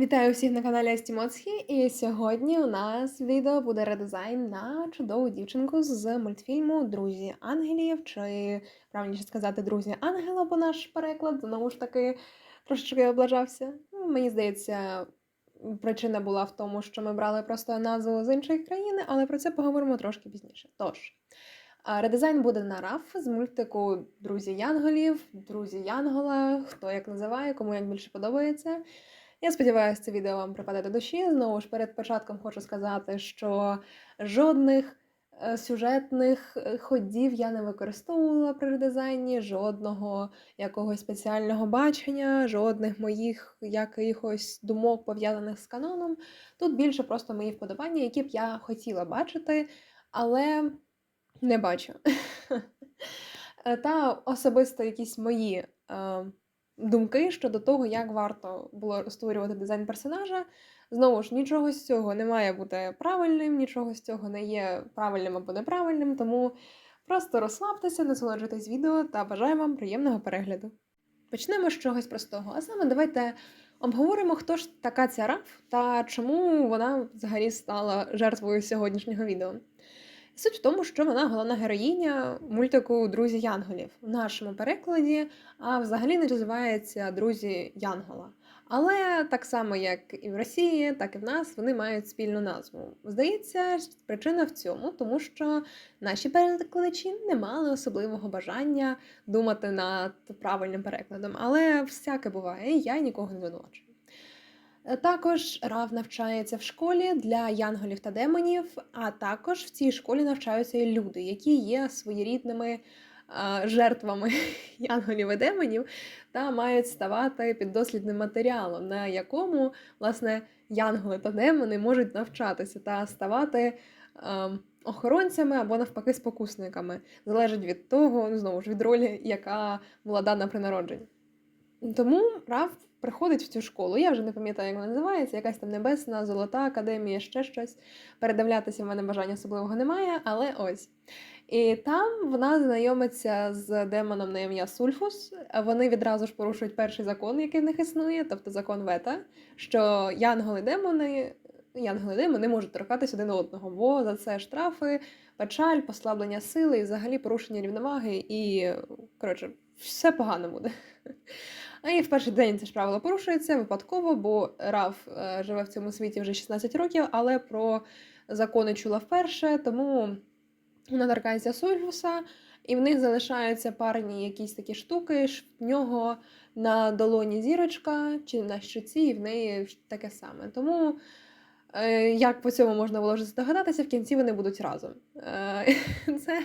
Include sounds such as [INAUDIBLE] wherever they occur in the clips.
Вітаю всіх на каналі Астімоцхі, і сьогодні у нас відео буде редизайн на чудову дівчинку з мультфільму Друзі ангелів, чи правильніше сказати, друзі ангела, бо наш переклад знову ж таки трошечки облажався. Ну, Мені здається, причина була в тому, що ми брали просто назву з іншої країни, але про це поговоримо трошки пізніше. Тож. Редизайн буде на раф з мультику Друзі Янголів, Друзі Янгола, хто як називає, кому як більше подобається. Я сподіваюся, це відео вам припаде до душі. Знову ж перед початком хочу сказати, що жодних е, сюжетних е, ходів я не використовувала при редизайні, жодного якогось спеціального бачення, жодних моїх якихось думок пов'язаних з каноном. Тут більше просто мої вподобання, які б я хотіла бачити, але не бачу. [LAUGHS] Е, Та особисто якісь мої. Думки щодо того, як варто було створювати дизайн персонажа. Знову ж, нічого з цього не має бути правильним, нічого з цього не є правильним або неправильним, тому просто розслабтеся, насолоджуйтесь відео та бажаю вам приємного перегляду. Почнемо з чогось простого. А саме давайте обговоримо, хто ж така ця Раф та чому вона взагалі стала жертвою сьогоднішнього відео. Суть в тому, що вона головна героїня мультику Друзі Янголів в нашому перекладі, а взагалі називається Друзі Янгола. Але так само, як і в Росії, так і в нас, вони мають спільну назву. Здається, причина в цьому, тому що наші перекладачі не мали особливого бажання думати над правильним перекладом. Але всяке буває, я нікого не звинувачую. Е, Також Рав навчається в школі для янголів та демонів, а також в цій школі навчаються і люди, які є своєрідними а, жертвами [LAUGHS] янголів і демонів, та мають ставати піддослідним матеріалом, на якому власне янголи та демони можуть навчатися та ставати а, охоронцями або навпаки спокусниками. Залежить від того, ну, знову ж від ролі, яка була дана при народженні. Тому Рав приходить в цю школу. Я вже не пам'ятаю, як вона називається, якась там небесна, золота академія, ще щось. Передивлятися в мене бажання особливого немає, але ось. І там вона знайомиться з демоном на ім'я Сульфус. Вони відразу ж порушують перший закон, який в них існує, тобто закон Вета, що янголи-демони. Янголи-демони можуть торкатись один одного, бо за це штрафи, печаль, послаблення сили і взагалі порушення рівноваги, і коротше, все погано буде. А і в перший день це ж правило порушується випадково, бо Раф е, живе в цьому світі вже 16 років, але про закони чула вперше, тому вона торкається Сульфуса, і в них залишаються парні якісь такі штуки. В нього на долоні зірочка чи на щоці, і в неї таке саме. Тому. е, Як по цьому можна було вже здогадатися, в кінці вони будуть разом. Е, [LAUGHS] Це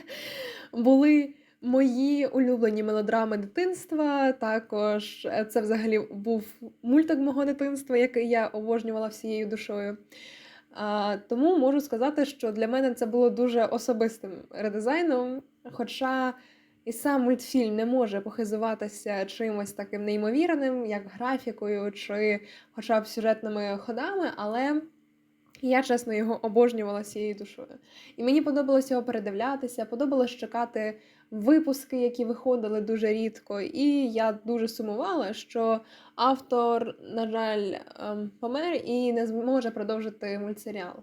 були мої улюблені мелодрами дитинства. Також е, це взагалі був мультик мого дитинства, який я обожнювала всією душою. А, Тому можу сказати, що для мене це було дуже особистим редизайном. Хоча і сам мультфільм не може похизуватися чимось таким неймовірним, як графікою, чи хоча б сюжетними ходами, але я чесно його обожнювала всією душою. І мені подобалося його передивлятися, подобалось чекати випуски, які виходили дуже рідко. І я дуже сумувала, що автор, на жаль, ем, помер і не зможе продовжити мультсеріал.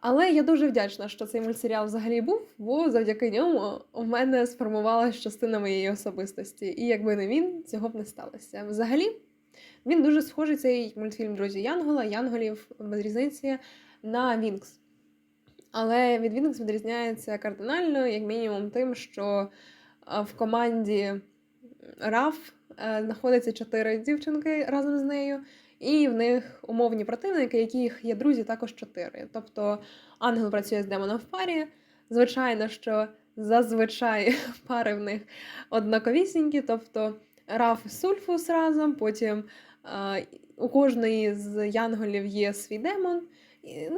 Але я дуже вдячна, що цей мультсеріал взагалі був, бо завдяки ньому у мене сформувалася частина моєї особистості. І якби не він, цього б не сталося. Взагалі, він дуже схожий цей мультфільм Друзі Янгола, Янголів без різниці на Вінкс. Але від Вінкс відрізняється кардинально, як мінімум, тим, що е, в команді Раф е, знаходиться чотири дівчинки разом з нею, і в них умовні противники, яких є друзі, також чотири. Тобто ангел працює з демоном в парі. Звичайно, що зазвичай [LAUGHS] пари в них однаковісінькі, тобто Раф і Сульфус разом, потім е, у кожної з янголів є свій демон. І,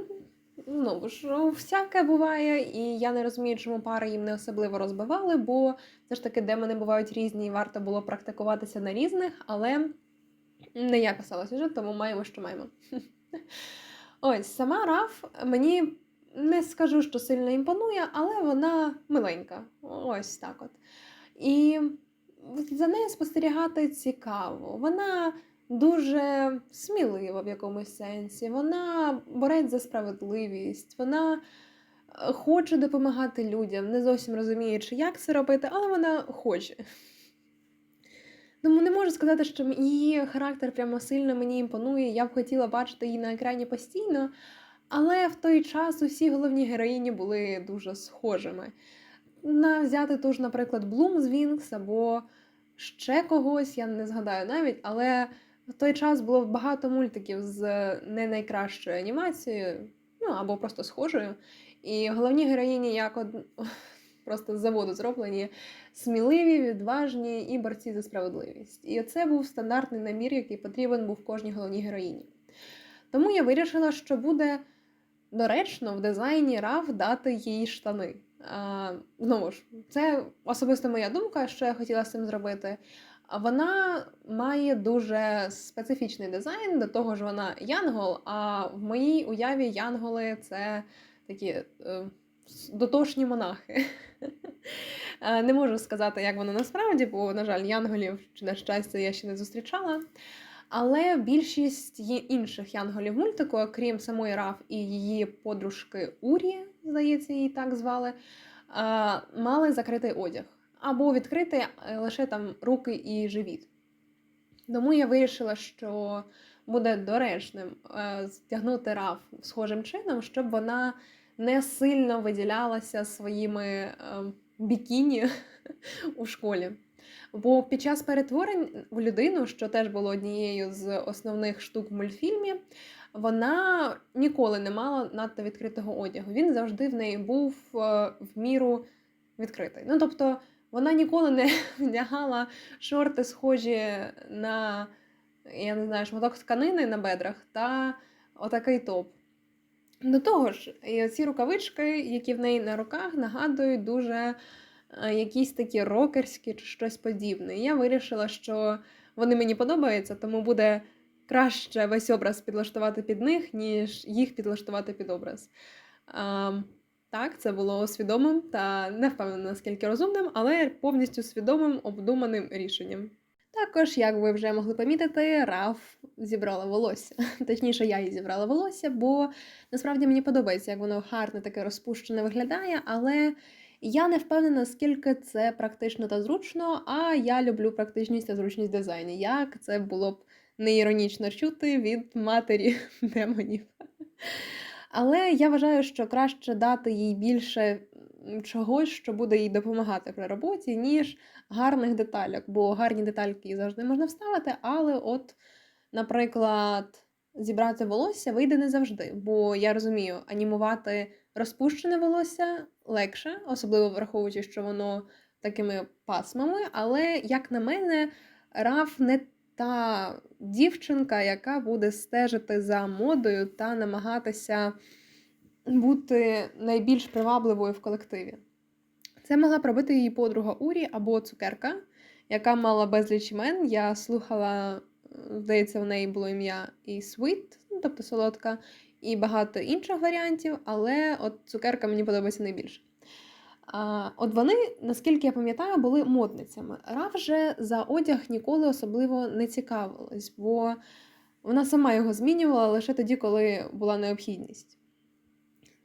ну, ж всяке буває, і я не розумію, чому пари їм не особливо розбивали, бо все ж таки демони бувають різні, і варто було практикуватися на різних, але не я писала сюжет, тому маємо, що маємо. [LAUGHS] Ось, сама Раф мені не скажу, що сильно імпонує, але вона миленька. Ось так от. І за нею спостерігати цікаво. Вона дуже смілива в якомусь сенсі. Вона бореться за справедливість, вона е, хоче допомагати людям, не зовсім розуміючи, як це робити, але вона хоче. Тому не можу сказати, що її характер прямо сильно мені імпонує. Я б хотіла бачити її на екрані постійно, але в той час усі головні героїні були дуже схожими. На взяти ту ж, наприклад, Вінкс або ще когось, я не згадаю навіть, але в той час було багато мультиків з не найкращою анімацією, ну або просто схожою. І головні героїні як од... [LAUGHS] просто з заводу зроблені сміливі, відважні і борці за справедливість. І це був стандартний намір, який потрібен був кожній головній героїні. Тому я вирішила, що буде доречно в дизайні Раф дати їй штани. А, Знову ж, це особисто моя думка, що я хотіла з цим зробити. Вона має дуже специфічний дизайн, до того ж вона янгол, а в моїй уяві янголи це такі е, дотошні монахи. Е, не можу сказати, як воно насправді, бо, на жаль, янголів чи на щастя я ще не зустрічала. Але більшість інших янголів мультику, окрім самої Раф і її подружки Урі, здається, її так звали, мали закритий одяг. Або відкрити лише там руки і живіт. Тому я вирішила, що буде доречним стягнути Раф схожим чином, щоб вона не сильно виділялася своїми бікіні [LAUGHS] у школі. Бо під час перетворень в людину, що теж було однією з основних штук в мультфільмі, вона ніколи не мала надто відкритого одягу. Він завжди в неї був е, в міру відкритий. Ну тобто вона ніколи не [LAUGHS] вдягала шорти, схожі на я не знаю, шматок тканини на бедрах та отакий топ. До того ж, ці рукавички, які в неї на руках, нагадують дуже якісь такі рокерські чи щось подібне. Я вирішила, що вони мені подобаються, тому буде краще весь образ підлаштувати під них, ніж їх підлаштувати під образ. А, Так, це було свідомим та не впевнена, наскільки розумним, але повністю свідомим обдуманим рішенням. Також, як ви вже могли помітити, Раф зібрала волосся. [LAUGHS] Точніше, я її зібрала волосся, бо насправді мені подобається, як воно гарне, таке розпущене виглядає, але я не впевнена, наскільки це практично та зручно, а я люблю практичність та зручність дизайну. Як це було б не іронічно чути від матері [LAUGHS] демонів. Але я вважаю, що краще дати їй більше чогось, що буде їй допомагати при роботі, ніж гарних деталек. Бо гарні детальки завжди можна вставити, але, от, наприклад, зібрати волосся вийде не завжди. Бо я розумію, анімувати розпущене волосся легше, особливо враховуючи, що воно такими пасмами. Але, як на мене, раф не та дівчинка, яка буде стежити за модою та намагатися бути найбільш привабливою в колективі. Це могла б робити її подруга Урі або цукерка, яка мала безліч імен. Я слухала, здається, в неї було ім'я і Sweet, ну, тобто солодка, і багато інших варіантів, але от цукерка мені подобається найбільше. А, От вони, наскільки я пам'ятаю, були модницями. Раф же за одяг ніколи особливо не цікавилась, бо вона сама його змінювала лише тоді, коли була необхідність.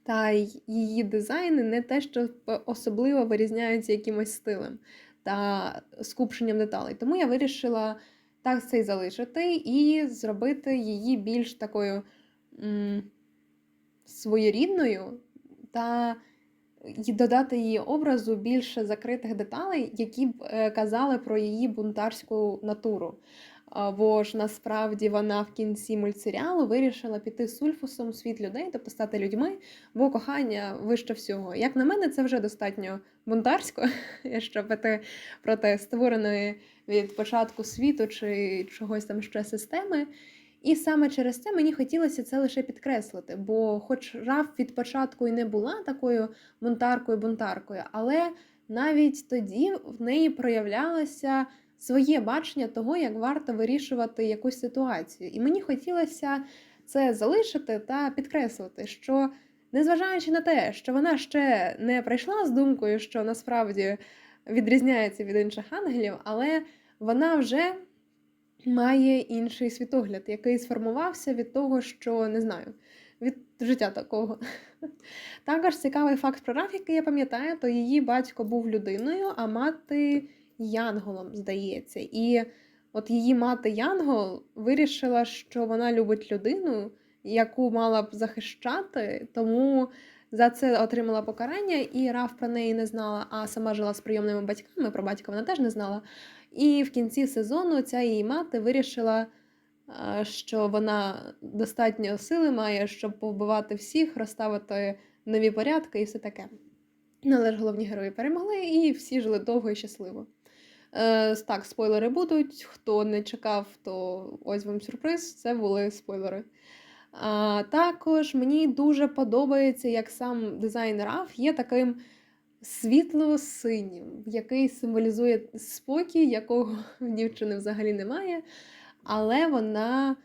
Та її дизайни не те, що особливо вирізняються якимось стилем та скупченням деталей. Тому я вирішила так це й залишити і зробити її більш такою своєрідною та додати її образу більше закритих деталей, які б е, казали про її бунтарську натуру. Бо ж насправді вона в кінці мультсеріалу вирішила піти сульфусом у світ людей, тобто стати людьми, бо кохання вище всього. Як на мене, це вже достатньо бунтарсько, [LAUGHS] щоб піти проти створеної від початку світу чи чогось там ще системи. І саме через це мені хотілося це лише підкреслити, бо, хоч Раф від початку і не була такою бунтаркою-бунтаркою, але навіть тоді в неї проявлялося своє бачення того, як варто вирішувати якусь ситуацію. І мені хотілося це залишити та підкреслити, що незважаючи на те, що вона ще не прийшла з думкою, що насправді відрізняється від інших ангелів, але вона вже має інший світогляд, який сформувався від того, що не знаю, від життя такого. [LAUGHS] Також цікавий факт про Раф, який я пам'ятаю, то її батько був людиною, а мати янголом, здається. І от її мати Янгол вирішила, що вона любить людину, яку мала б захищати, тому за це отримала покарання, і Раф про неї не знала, а сама жила з прийомними батьками, про батька вона теж не знала. І в кінці сезону ця її мати вирішила, що вона достатньо сили має, щоб повбивати всіх, розставити нові порядки і все таке. Ну, але ж головні герої перемогли, і всі жили довго і щасливо. Е, Так, спойлери будуть. Хто не чекав, то ось вам сюрприз. Це були спойлери. А, Також мені дуже подобається, як сам дизайн раф є таким світло-синім, який символізує спокій, якого в дівчини взагалі немає. Але вона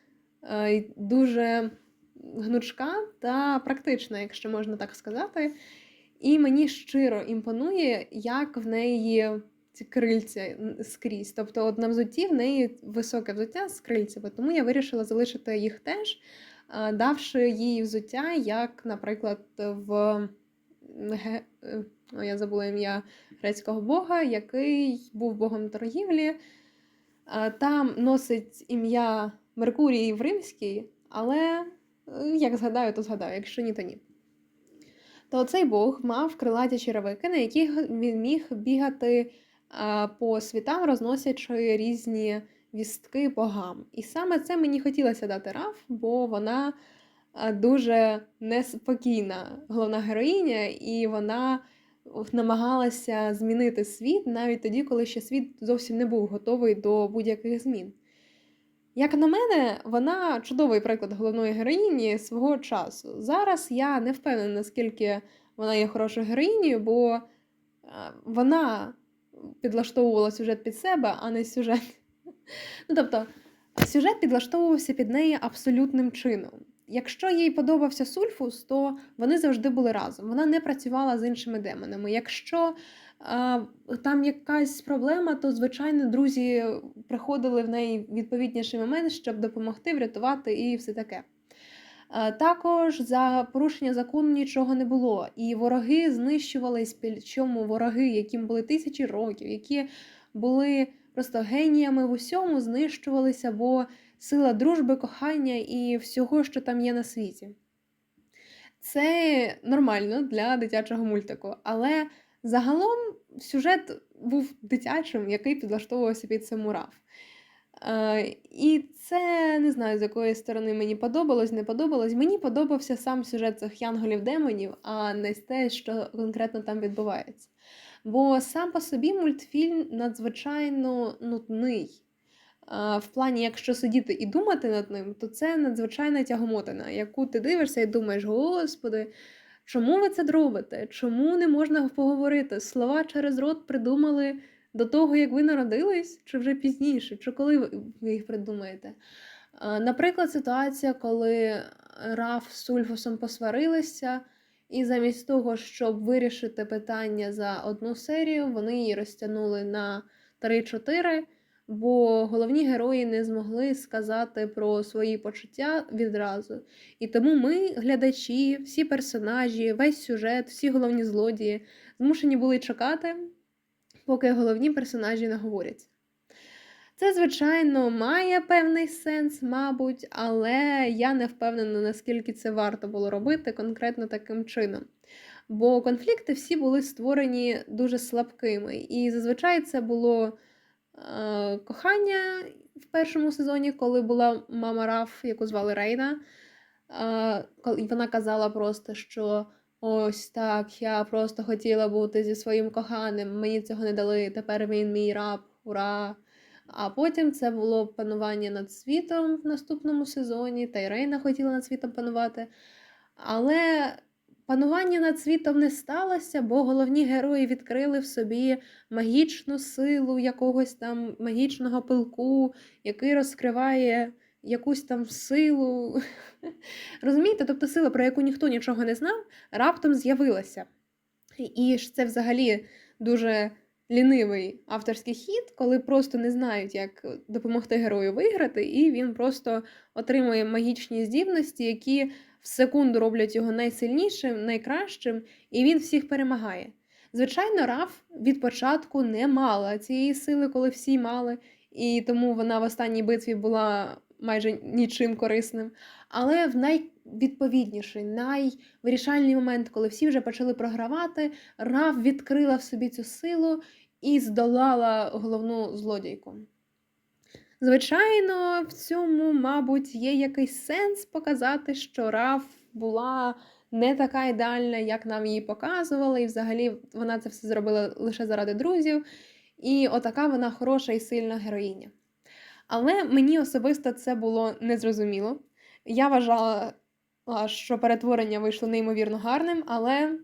е, дуже гнучка та практична, якщо можна так сказати. І мені щиро імпонує, як в неї ці крильця скрізь. Тобто, от на взутті в неї високе взуття з крильцями, тому я вирішила залишити їх теж, давши їй взуття, як, наприклад, в е, о, я забула ім'я грецького бога, який був богом торгівлі. Там носить ім'я Меркурій в римській, але е, як згадаю, то згадаю, якщо ні, то ні. То цей Бог мав крилаті черевики, на яких він міг бігати по світам, розносячи різні вістки богам. І саме це мені хотілося дати Раф, бо вона дуже неспокійна головна героїня, і вона намагалася змінити світ навіть тоді, коли ще світ зовсім не був готовий до будь-яких змін. Як на мене, вона чудовий приклад головної героїні свого часу. Зараз я не впевнена, наскільки вона є хорошою героїнею, бо вона підлаштовувала сюжет під себе, а не сюжет. Ну, тобто, сюжет підлаштовувався під неї абсолютним чином. Якщо їй подобався Сульфус, то вони завжди були разом. Вона не працювала з іншими демонами. Якщо а, там якась проблема, то, звичайно, друзі приходили в неї відповідніший момент, щоб допомогти, врятувати і все таке. А, також за порушення закону нічого не було. І вороги знищувались, причому вороги, яким були тисячі років, які були просто геніями в усьому, знищувалися. бо сила дружби, кохання і всього, що там є на світі. Це нормально для дитячого мультику, але загалом сюжет був дитячим, який підлаштовувався під самурав. Е, і це не знаю, з якої сторони мені подобалось, не подобалось. Мені подобався сам сюжет цих янголів-демонів, а не те, що конкретно там відбувається. Бо сам по собі мультфільм надзвичайно нудний. В плані, якщо сидіти і думати над ним, то це надзвичайна тягомотина, яку ти дивишся і думаєш, господи, чому ви це робите? Чому не можна поговорити? Слова через рот придумали до того, як ви народились, чи вже пізніше, чи коли ви їх придумаєте? Наприклад, ситуація, коли Раф з Сульфусом посварилися, і замість того, щоб вирішити питання за одну серію, вони її розтягнули на 3-4 бо головні герої не змогли сказати про свої почуття відразу. І тому ми, глядачі, всі персонажі, весь сюжет, всі головні злодії змушені були чекати, поки головні персонажі не говорять. Це, звичайно, має певний сенс, мабуть, але я не впевнена, наскільки це варто було робити конкретно таким чином. Бо конфлікти всі були створені дуже слабкими, і зазвичай це було кохання в першому сезоні, коли була мама Раф, яку звали Рейна. І е, вона казала просто, що ось так, я просто хотіла бути зі своїм коханим, мені цього не дали, тепер він мій раб, ура! А потім це було панування над світом в наступному сезоні, та й Рейна хотіла над світом панувати. Але Панування над світом не сталося, бо головні герої відкрили в собі магічну силу якогось там магічного пилку, який розкриває якусь там силу. [LAUGHS] Розумієте? Тобто сила, про яку ніхто нічого не знав, раптом з'явилася. І ж це взагалі дуже лінивий авторський хід, коли просто не знають, як допомогти герою виграти, і він просто отримує магічні здібності, які в секунду роблять його найсильнішим, найкращим, і він всіх перемагає. Звичайно, Раф від початку не мала цієї сили, коли всі мали, і тому вона в останній битві була майже нічим корисним. Але в найвідповідніший, найвирішальний момент, коли всі вже почали програвати, Раф відкрила в собі цю силу і здолала головну злодійку. Звичайно, в цьому, мабуть, є якийсь сенс показати, що Раф була не така ідеальна, як нам її показували, і взагалі вона це все зробила лише заради друзів. І отака вона хороша і сильна героїня. Але мені особисто це було незрозуміло. Я вважала, що перетворення вийшло неймовірно гарним, але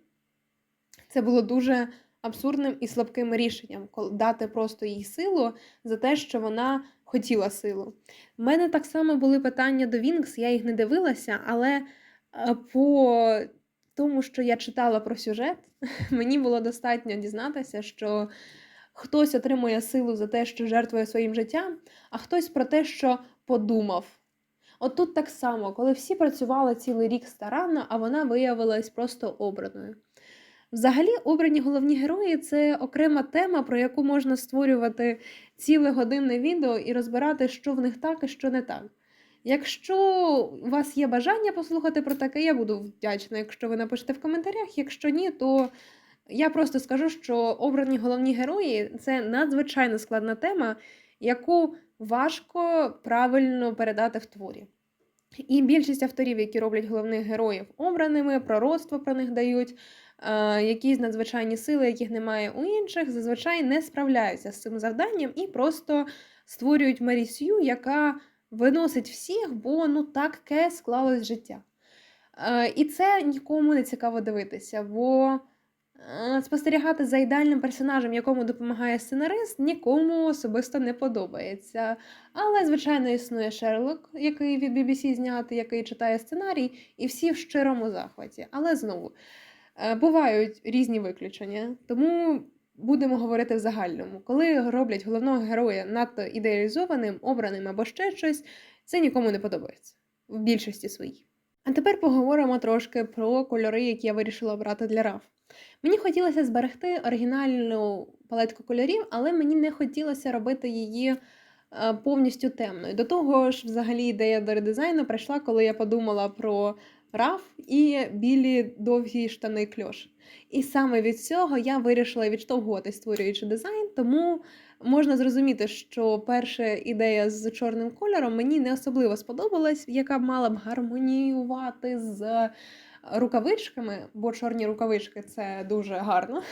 це було дуже абсурдним і слабким рішенням дати просто їй силу за те, що вона хотіла силу. У мене так само були питання до Вінкс, я їх не дивилася, але е, по тому, що я читала про сюжет, [LAUGHS] мені було достатньо дізнатися, що хтось отримує силу за те, що жертвує своїм життям, а хтось про те, що подумав. От тут так само, коли всі працювали цілий рік старанно, а вона виявилась просто обраною. Взагалі, обрані головні герої це окрема тема, про яку можна створювати ціле годинне відео і розбирати, що в них так і що не так. Якщо у вас є бажання послухати про таке, я буду вдячна, якщо ви напишете в коментарях. Якщо ні, то я просто скажу, що обрані головні герої це надзвичайно складна тема, яку важко правильно передати в творі. І більшість авторів, які роблять головних героїв обраними, пророцтво про них дають, якісь надзвичайні сили, яких немає у інших, зазвичай не справляються з цим завданням і просто створюють Марісю, яка виносить всіх, бо ну таке склалось життя. І це нікому не цікаво дивитися, бо спостерігати за ідеальним персонажем, якому допомагає сценарист, нікому особисто не подобається. Але, звичайно, існує Шерлок, який від BBC знятий, який читає сценарій, і всі в щирому захваті. Але знову е, бувають різні виключення, тому будемо говорити в загальному. Коли роблять головного героя надто ідеалізованим, обраним або ще щось, це нікому не подобається в більшості своїй. А тепер поговоримо трошки про кольори, які я вирішила обрати для раф. Мені хотілося зберегти оригінальну палетку кольорів, але мені не хотілося робити її е, повністю темною. До того ж, взагалі, ідея до редизайну прийшла, коли я подумала про раф і білі довгі штани кльош. І саме від цього я вирішила відштовхуватись, створюючи дизайн, тому можна зрозуміти, що перша ідея з чорним кольором мені не особливо сподобалась, яка мала б гармоніювати з рукавичками, бо чорні рукавички це дуже гарно.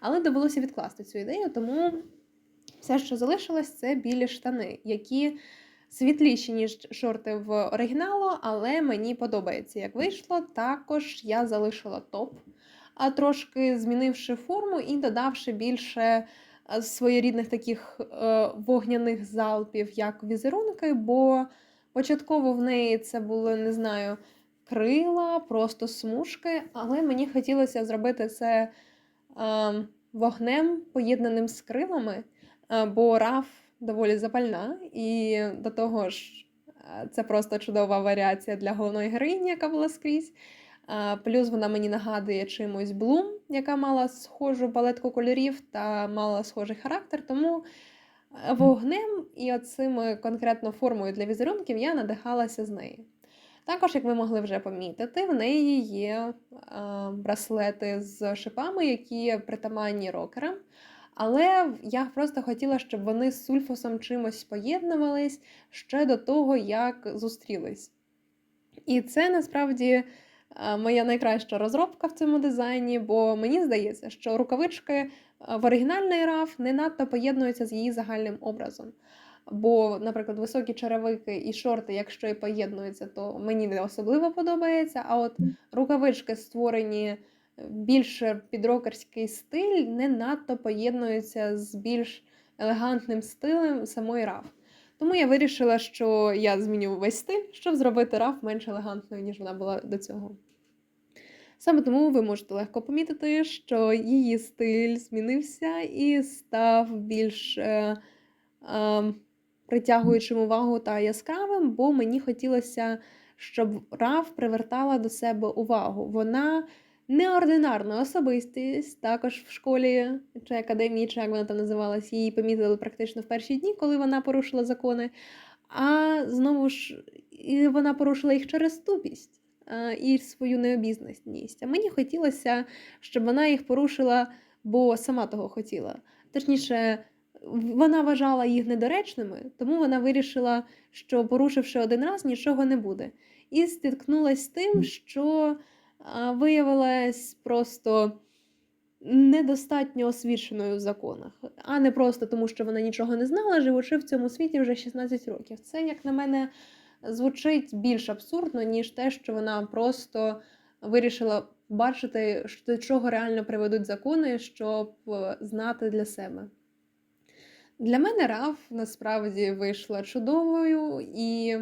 Але довелося відкласти цю ідею, тому все, що залишилось, це білі штани, які світліші, ніж шорти в оригіналу, але мені подобається, як вийшло. Також я залишила топ, а трошки змінивши форму і додавши більше своєрідних таких е, вогняних залпів, як візерунки, бо початково в неї це були, не знаю, крила, просто смужки, але мені хотілося зробити це е, вогнем, поєднаним з крилами, е, бо раф доволі запальна, і до того ж, е, це просто чудова варіація для головної героїні, яка була скрізь. Е, Плюс вона мені нагадує чимось Блум, яка мала схожу палетку кольорів та мала схожий характер. Тому е, вогнем і оцими конкретно формою для візерунків я надихалася з неї. Також, як ви могли вже помітити, в неї є а, браслети з шипами, які притаманні рокерам. Але я просто хотіла, щоб вони з сульфосом чимось поєднувались ще до того, як зустрілись. І це насправді моя найкраща розробка в цьому дизайні, бо мені здається, що рукавички в оригінальний раф не надто поєднуються з її загальним образом. Бо, наприклад, високі черевики і шорти, якщо і поєднуються, то мені не особливо подобається. А от рукавички, створені більше під рокерський стиль, не надто поєднуються з більш елегантним стилем самої раф. Тому я вирішила, що я зміню весь стиль, щоб зробити раф менш елегантною, ніж вона була до цього. Саме тому ви можете легко помітити, що її стиль змінився і став більш е, е, притягуючим увагу та яскравим, бо мені хотілося, щоб Раф привертала до себе увагу. Вона неординарна особистість, також в школі чи академії, чи як вона там називалась, її помітили практично в перші дні, коли вона порушила закони. А знову ж і вона порушила їх через тупість і свою необізнаність. А мені хотілося, щоб вона їх порушила, бо сама того хотіла. Точніше, вона вважала їх недоречними, тому вона вирішила, що порушивши один раз, нічого не буде. І стикнулася з тим, що виявилась просто недостатньо освіченою в законах, а не просто тому, що вона нічого не знала, живучи в цьому світі вже 16 років. Це, як на мене, звучить більш абсурдно, ніж те, що вона просто вирішила бачити, до чого реально приведуть закони, щоб е, знати для себе. Для мене Раф насправді вийшла чудовою, і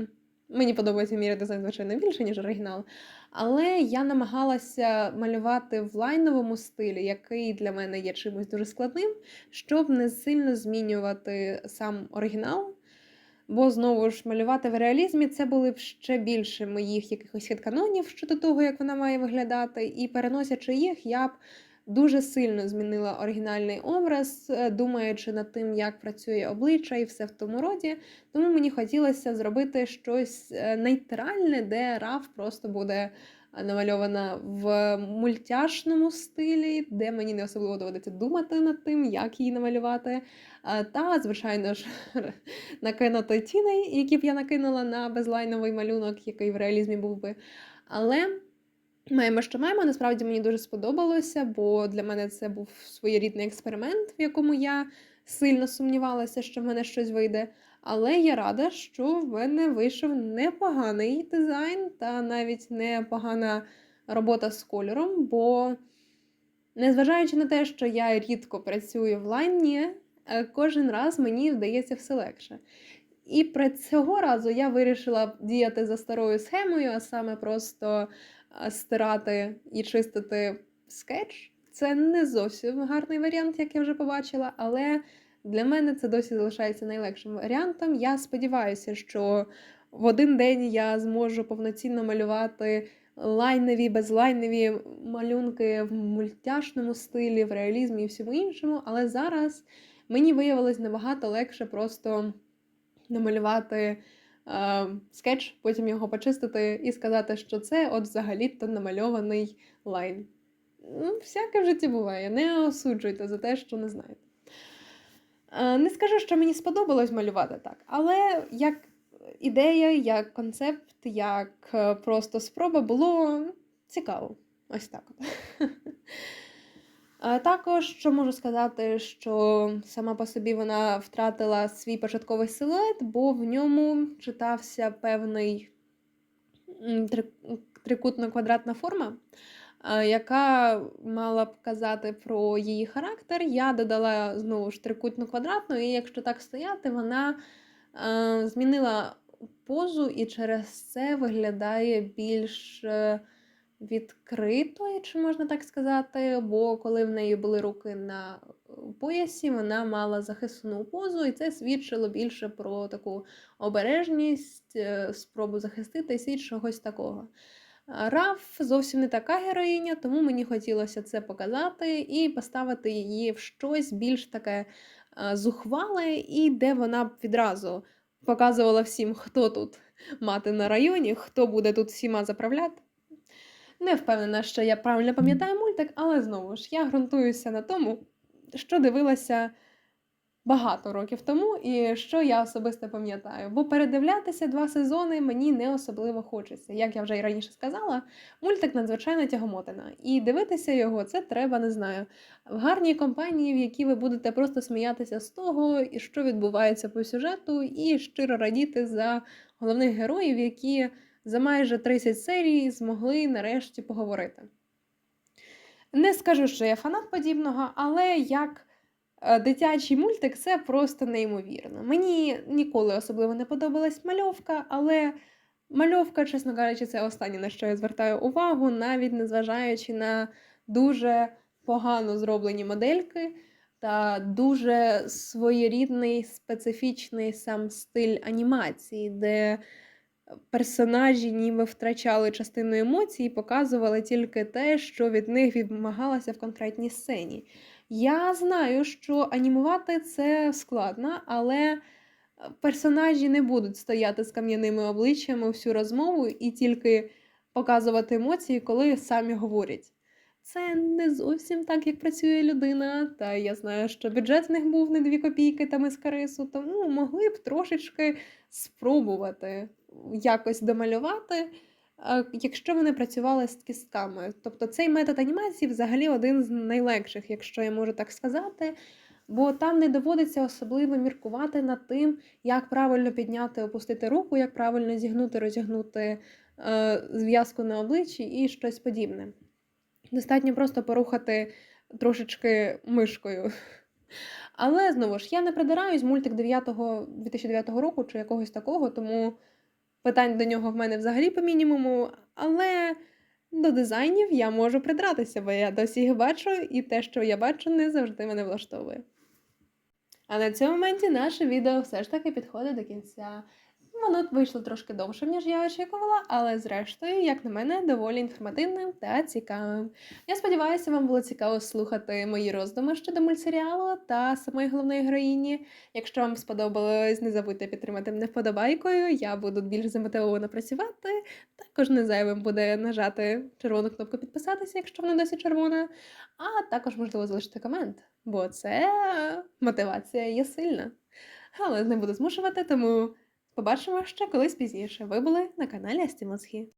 мені подобається мій дизайн, звичайно, більше, ніж оригінал. Але я намагалася малювати в лайновому стилі, який для мене є чимось дуже складним, щоб не сильно змінювати сам оригінал. Бо знову ж малювати в реалізмі це були б ще більше моїх якихось хітканонів щодо того, як вона має виглядати, і переносячи їх, я б дуже сильно змінила оригінальний образ, е, думаючи над тим, як працює обличчя і все в тому роді. Тому мені хотілося зробити щось е, нейтральне, де Раф просто буде намальована в мультяшному стилі, де мені не особливо доводиться думати над тим, як її намалювати. Та, звичайно ж, [LAUGHS] накинути тіней, які б я накинула на безлайновий малюнок, який в реалізмі був би. Але. Маємо, що маємо. Насправді мені дуже сподобалося, бо для мене це був своєрідний експеримент, в якому я сильно сумнівалася, що в мене щось вийде. Але я рада, що в мене вийшов непоганий дизайн та навіть непогана робота з кольором, бо, незважаючи на те, що я рідко працюю в лайні, е, кожен раз мені вдається все легше. І при цього разу я вирішила діяти за старою схемою, а саме просто стирати і чистити скетч. Це не зовсім гарний варіант, як я вже побачила, але для мене це досі залишається найлегшим варіантом. Я сподіваюся, що в один день я зможу повноцінно малювати лайневі, безлайневі малюнки в мультяшному стилі, в реалізмі і всьому іншому. Але зараз мені виявилось набагато легше просто намалювати е, скетч, потім його почистити і сказати, що це от взагалі-то намальований лайн. Ну, Всяке в житті буває. Не осуджуйте за те, що не знаєте. Е, не скажу, що мені сподобалось малювати так, але як ідея, як концепт, як е, просто спроба було цікаво. Ось так. [LAUGHS] Також що можу сказати, що сама по собі вона втратила свій початковий силует, бо в ньому читався певний трикутно-квадратна форма, яка мала б казати про її характер. Я додала знову ж трикутну квадратну, і якщо так стояти, вона змінила позу і через це виглядає більш. Відкритою, чи можна так сказати, бо коли в неї були руки на е, поясі, вона мала захисну позу, і це свідчило більше про таку обережність, е, спробу захиститись і чогось такого. Раф зовсім не така героїня, тому мені хотілося це показати і поставити її в щось більш таке е, зухвале, і де вона б відразу показувала всім, хто тут мати на районі, хто буде тут всіма заправляти. Не впевнена, що я правильно пам'ятаю мультик, але знову ж я ґрунтуюся на тому, що дивилася багато років тому, і що я особисто пам'ятаю. Бо передивлятися два сезони мені не особливо хочеться. Як я вже і раніше сказала, мультик надзвичайно тягомотина. І дивитися його це треба, не знаю. В гарній компанії, в якій ви будете просто сміятися з того, що відбувається по сюжету, і щиро радіти за головних героїв, які за майже 30 серій змогли нарешті поговорити. Не скажу, що я фанат подібного, але як е, дитячий мультик це просто неймовірно. Мені ніколи особливо не подобалась мальовка, але Мальовка, чесно кажучи, це останнє, на що я звертаю увагу, навіть незважаючи на дуже погано зроблені модельки та дуже своєрідний специфічний сам стиль анімації, де персонажі ніби втрачали частину емоцій і показували тільки те, що від них вимагалося в конкретній сцені. Я знаю, що анімувати це складно, але персонажі не будуть стояти з кам'яними обличчями всю розмову і тільки показувати емоції, коли самі говорять. Це не зовсім так, як працює людина. Та я знаю, що бюджет в них був не дві копійки та миска рису, тому могли б трошечки спробувати якось домалювати, е, якщо вони працювали з кістками. Тобто цей метод анімації взагалі один з найлегших, якщо я можу так сказати. Бо там не доводиться особливо міркувати над тим, як правильно підняти, опустити руку, як правильно зігнути, розігнути е, зв'язку на обличчі і щось подібне. Достатньо просто порухати трошечки мишкою. Але знову ж, я не придираюсь, мультик 9 2009 року чи якогось такого, тому питань до нього в мене взагалі по мінімуму. Але до дизайнів я можу придратися, бо я досі їх бачу, і те, що я бачу, не завжди мене влаштовує. А на цьому моменті наше відео все ж таки підходить до кінця. Воно вийшло трошки довше, ніж я очікувала, але зрештою, як на мене, доволі інформативним та цікавим. Я сподіваюся, вам було цікаво слухати мої роздуми щодо мультсеріалу та самої головної героїні. Якщо вам сподобалось, не забудьте підтримати мене вподобайкою. Я буду більш замотивовано працювати. Також не зайвим буде нажати червону кнопку підписатися, якщо вона досі червона. А також можливо залишити комент, бо це мотивація є сильна. Але не буду змушувати, тому. Побачимо ще колись пізніше. Ви були на каналі Астімосхі.